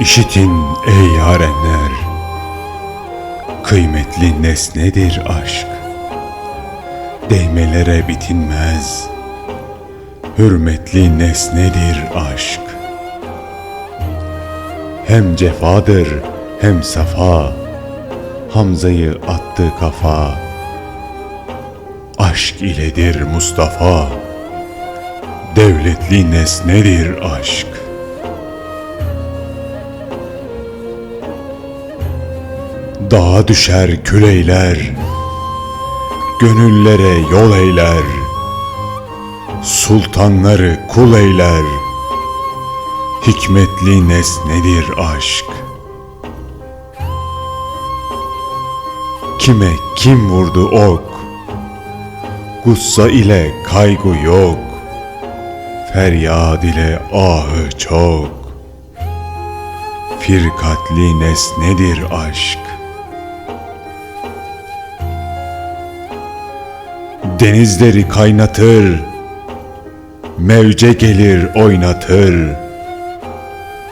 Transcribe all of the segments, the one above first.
İşitin ey yarenler, kıymetli nesnedir aşk. Değmelere bitinmez, hürmetli nesnedir aşk. Hem cefadır hem safa, Hamza'yı attı kafa. Aşk iledir Mustafa, devletli nesnedir aşk. Dağa düşer küleyler, gönüllere yol eyler, sultanları kul eyler, hikmetli nesnedir aşk. Kime kim vurdu ok, gussa ile kaygı yok, feryad ile ahı çok. Firkatli nesnedir aşk. Denizleri kaynatır, mevce gelir oynatır,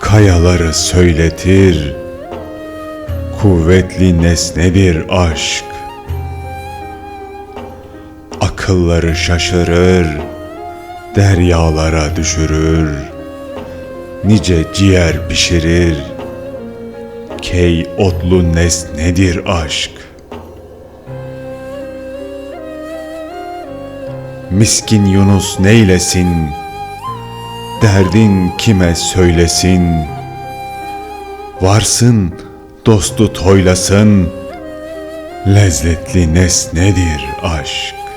kayaları söyletir, kuvvetli nesnedir aşk. Akılları şaşırır, deryalara düşürür, nice ciğer pişirir, key otlu nesnedir aşk. Miskin Yunus neylesin? Derdin kime söylesin? Varsın dostu toylasın. Lezzetli nesnedir aşk.